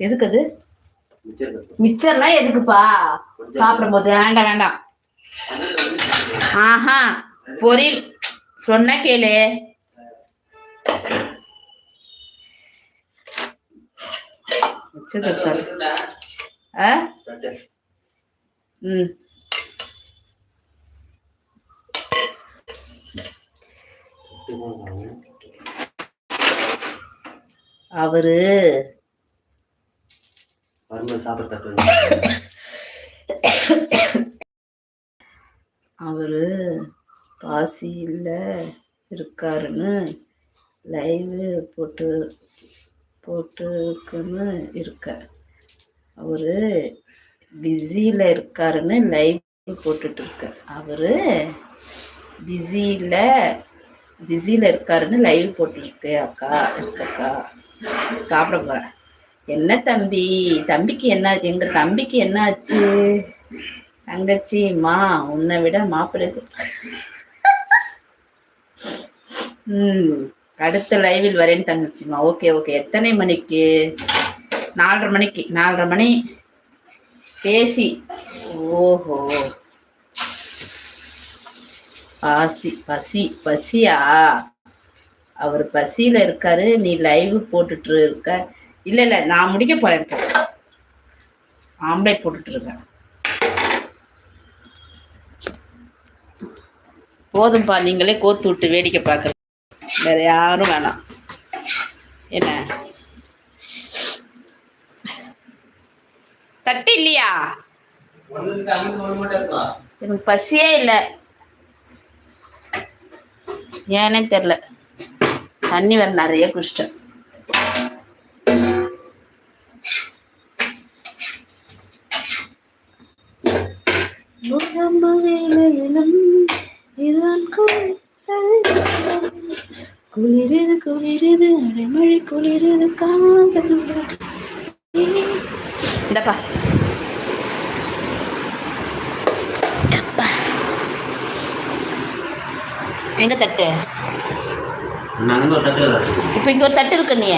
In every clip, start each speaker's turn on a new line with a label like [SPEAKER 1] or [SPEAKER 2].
[SPEAKER 1] எதுக்கு அது?
[SPEAKER 2] மிச்சர் கட்டு.
[SPEAKER 1] மிச்சர்லாம் எதுக்குப்பா? சாப்பிடும் போது வேண்டாம் வேண்டாம். ஆஹா பொரியல். சொன்ன கேளு. ம். அவரு
[SPEAKER 2] வரும்போது சாப்பிட
[SPEAKER 1] அவரு காசியில் இருக்காருன்னு லைவு போட்டு போட்டுருக்குன்னு இருக்க அவரு பிஸியில் இருக்காருன்னு லைவ் போட்டுட்டு இருக்க அவரு பிஸியில் பிஸியில் இருக்காருன்னு லைவ் போட்டுருக்கு அக்கா இருக்கக்கா. சாப்பிட போகிறேன் என்ன தம்பி? தம்பிக்கு என்ன எங்க தம்பிக்கு என்ன ஆச்சு தங்கச்சி மா உன்னை விட மாப்பிள்ளை சொல்ற ம் அடுத்த லைவில் வரேன் தங்கச்சிம்மா. ஓகே ஓகே எத்தனை மணிக்கு? நாலரை மணிக்கு. நாலரை மணி. பேசி. ஓஹோ. பாசி பசி பசியா? அவர் பசியில இருக்காரு நீ லைவ் போட்டுட்டு இருக்க. இல்ல இல்ல நான் முடிக்க போறேன். இப்போ ஆம்லேட் போட்டுட்டு இருக்கேன். போதும்பா நீங்களே கோத்து விட்டு வேடிக்கை பார்க்குற வேற யாரும் வேணாம். என்ன? தட்டு இல்லையா? எனக்கு பசியே இல்லை. ஏன்னே தெரில தண்ணி வேறு நிறைய குடிச்சிட்டேன். உடம்பு வேலையிலும் இதுதான் குளிர். குளிருது குளிருது அடைமழை குளிருது காதல் இந்தப்பா எங்க தட்டு. இப்போ இங்க ஒரு தட்டு இருக்கு நீ.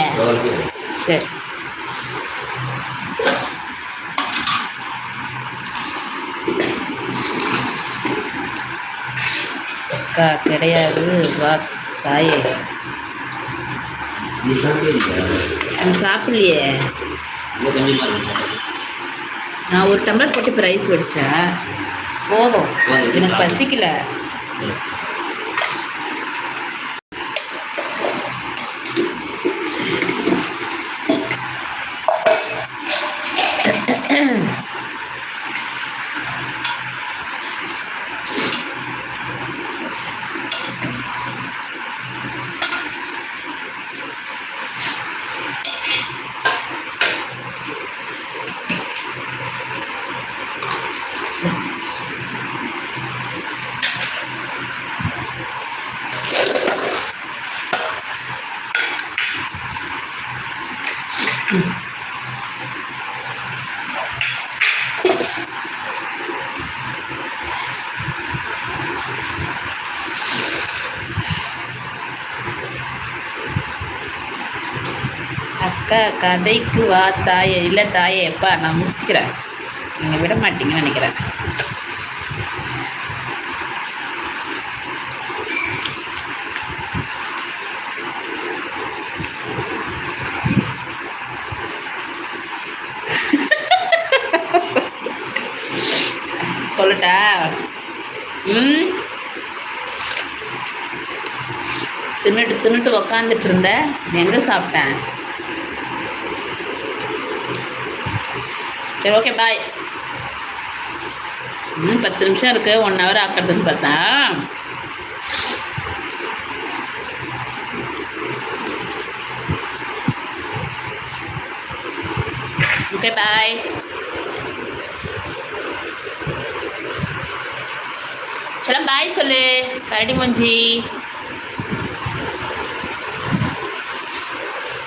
[SPEAKER 1] சரி அக்கா கிடையாது. வா தாயே. நான் சாப்பிடலையே. நான் ஒரு டம்ளர் போட்டு இப்போ ரைஸ் வடித்தேன் போதும். எனக்கு பசிக்கல. அக்கா கதைக்கு வா தாயே. இல்லை தாயே எப்பா நான் முடிச்சுக்கிறேன். நீங்கள் விட மாட்டீங்கன்னு நினைக்கிறேன். சொல்லட்டா ம்? தின்னுட்டு தின்னுட்டு உக்காந்துட்டு இருந்த. எங்கே சாப்பிட்டேன் சரி ஓகே பாய் ம் பத்து நிமிஷம் இருக்கு. ஒன் ஹவர் ஆக்கிறதுன்னு பார்த்தா. ஓகே பாய் சலம் பாய் சொல்லு. கரடி மஞ்சி.